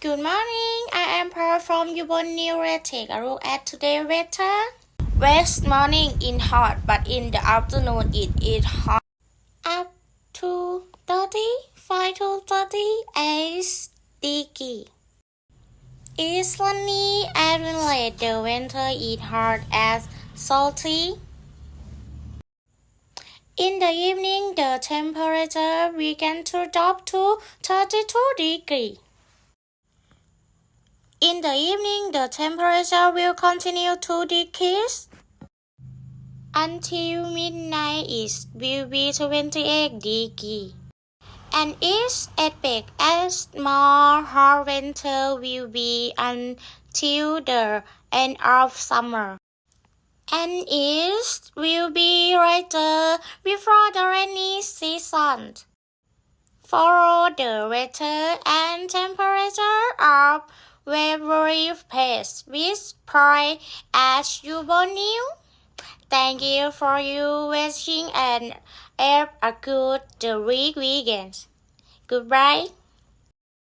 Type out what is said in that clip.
Good morning. I am Pearl from Yubon New Take a look at today weather. West morning in hot, but in the afternoon it is hot. Up to 35 to 38 degree. It's sunny and late. The winter is hot as salty. In the evening, the temperature began to drop to 32 degree. In the evening, the temperature will continue to decrease until midnight. It will be 28 degree. And it's epic as more hot winter will be until the end of summer. And it will be right uh, before the rainy season. Follow the weather and temperature of every place with pride as you new. Thank you for your watching and have a good week weekend. Goodbye.